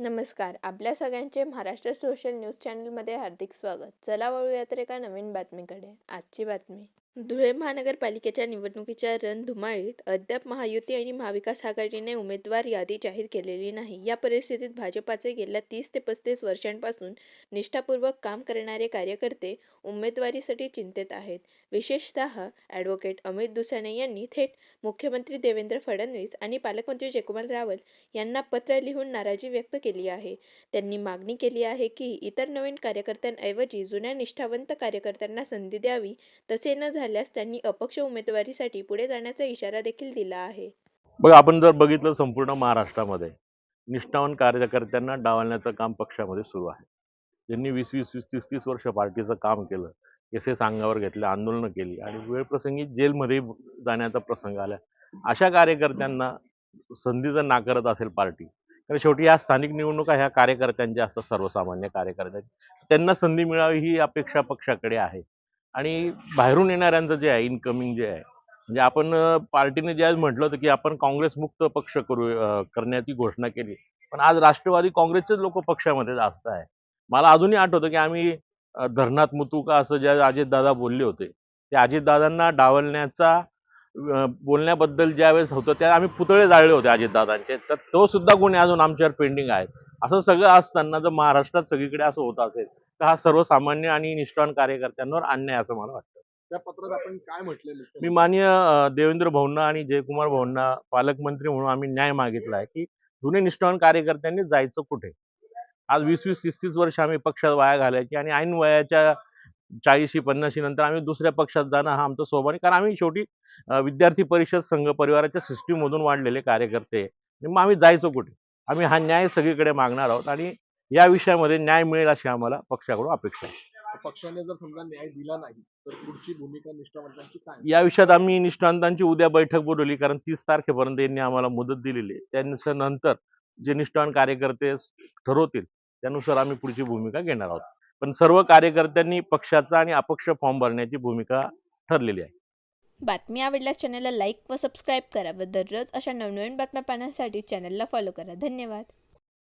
नमस्कार. आपल्या सगळ्यांचे महाराष्ट्र सोशल न्यूज चॅनलमध्ये हार्दिक स्वागत. चला वळूया एका नवीन बातमीकडे. आजची बातमी. धुळे महानगरपालिकेच्या निवडणुकीच्या रणधुमाळीत अद्याप महायुती आणि महाविकास आघाडीने उमेदवार यादी जाहीर केलेली नाही. या परिस्थितीत भाजपाचे गेल्या तीस ते पस्तीस वर्षांपासून निष्ठापूर्वक काम करणारे कार्यकर्ते उमेदवारीसाठी चिंतेत आहेत. विशेषतः ॲडव्होकेट अमित दुसाने यांनी थेट मुख्यमंत्री देवेंद्र फडणवीस आणि पालकमंत्री जयकुमार रावल यांना पत्र लिहून नाराजी व्यक्त केली आहे. त्यांनी मागणी केली आहे की इतर नवीन कार्यकर्त्यांऐवजी जुन्या निष्ठावंत कार्यकर्त्यांना संधी द्यावी तसे न झाल्यास त्यांनी अपक्ष उमेदवारीसाठी पुढे जाण्याचा इशारा देखील दिला आहे. बघ आपण जर बघितलं संपूर्ण महाराष्ट्रामध्ये निष्ठावान कार्यकर्त्यांना डावलण्याचं काम पक्षामध्ये सुरू आहे. ज्यांनी वीस वीस वीस तीस तीस वर्ष पार्टीचं काम केलं एस एस अंगावर घेतलं आंदोलनं केली आणि वेळप्रसंगी जेलमध्ये जाण्याचा प्रसंग आला अशा कार्यकर्त्यांना संधी जर नाकारत असेल पार्टी तर शेवटी या स्थानिक निवडणुका ह्या कार्यकर्त्यांच्या असतात सर्वसामान्य कार्यकर्त्यांच्या त्यांना संधी मिळावी ही अपेक्षा पक्षाकडे आहे. आणि बाहेरून येणाऱ्यांचं जे आहे इनकमिंग जे आहे म्हणजे आपण पार्टीने पार्टीने ज्यावेळेस म्हटलं होतं की आपण काँग्रेसमुक्त पक्ष करू करण्याची घोषणा केली. पण आज राष्ट्रवादी काँग्रेसचेच लोक पक्षामध्ये जास्त आहे. मला अजूनही आठवतं की आम्ही धरणात मुतुका असं ज्या अजितदादा बोलले होते ते अजितदादांना डावलण्याचा अं, बोलण्याबद्दल ज्यावेळेस होतं त्या आम्ही पुतळे जाळले होते अजितदादांचे. तर तो सुद्धा गुन्हे अजून आमच्यावर पेंडिंग आहे असं सगळं असताना जर महाराष्ट्रात सगळीकडे असं होत असेल हा सर्वसामान्य आणि निष्ठावान कार्यकर्त्यांवर अन्याय असं मला वाटतं. त्या पत्रात आपण काय म्हटले मी माननीय अं, देवेंद्र भाऊंना आणि जयकुमार भाऊंना पालकमंत्री म्हणून आम्ही न्याय मागितला आहे की जुने निष्ठावान कार्यकर्त्यांनी जायचं कुठे? आज वीस वीस तीस तीस वर्ष आम्ही पक्षात वाया घालायची आणि ऐन वयाच्या चाळीशी पन्नाशी नंतर आम्ही दुसऱ्या पक्षात जाणं हा आमचा स्वभाव कारण आम्ही शेवटी विद्यार्थी परिषद संघ परिवाराच्या सिस्टीममधून वाढलेले कार्यकर्ते. मग आम्ही जायचो कुठे? आम्ही हा न्याय सगळीकडे मागणार आहोत आणि या विषयामध्ये न्याय मिळेल अशी आम्हाला पक्षाकडून अपेक्षा आहे. पक्षाने जर समजा न्याय दिला नाही तर पुढची भूमिका निष्ठावंतांची काय? या विषयात आम्ही निष्ठावंतांची उद्या बैठक बोलवली कारण तीस तारखेपर्यंत यांनी आम्हाला मुदत दिलेली आहे. त्यानुसार नंतर जे निष्ठावान कार्यकर्ते ठरवतील त्यानुसार आम्ही पुढची भूमिका घेणार आहोत. पण सर्व कार्यकर्त्यांनी पक्षाचा आणि अपक्ष फॉर्म भरण्याची भूमिका ठरलेली आहे. बातमी आवडल्यास चॅनलला लाईक व सबस्क्राईब करा व दररोज अशा नवनवीन बातम्या पाहण्यासाठी चॅनलला फॉलो करा. धन्यवाद.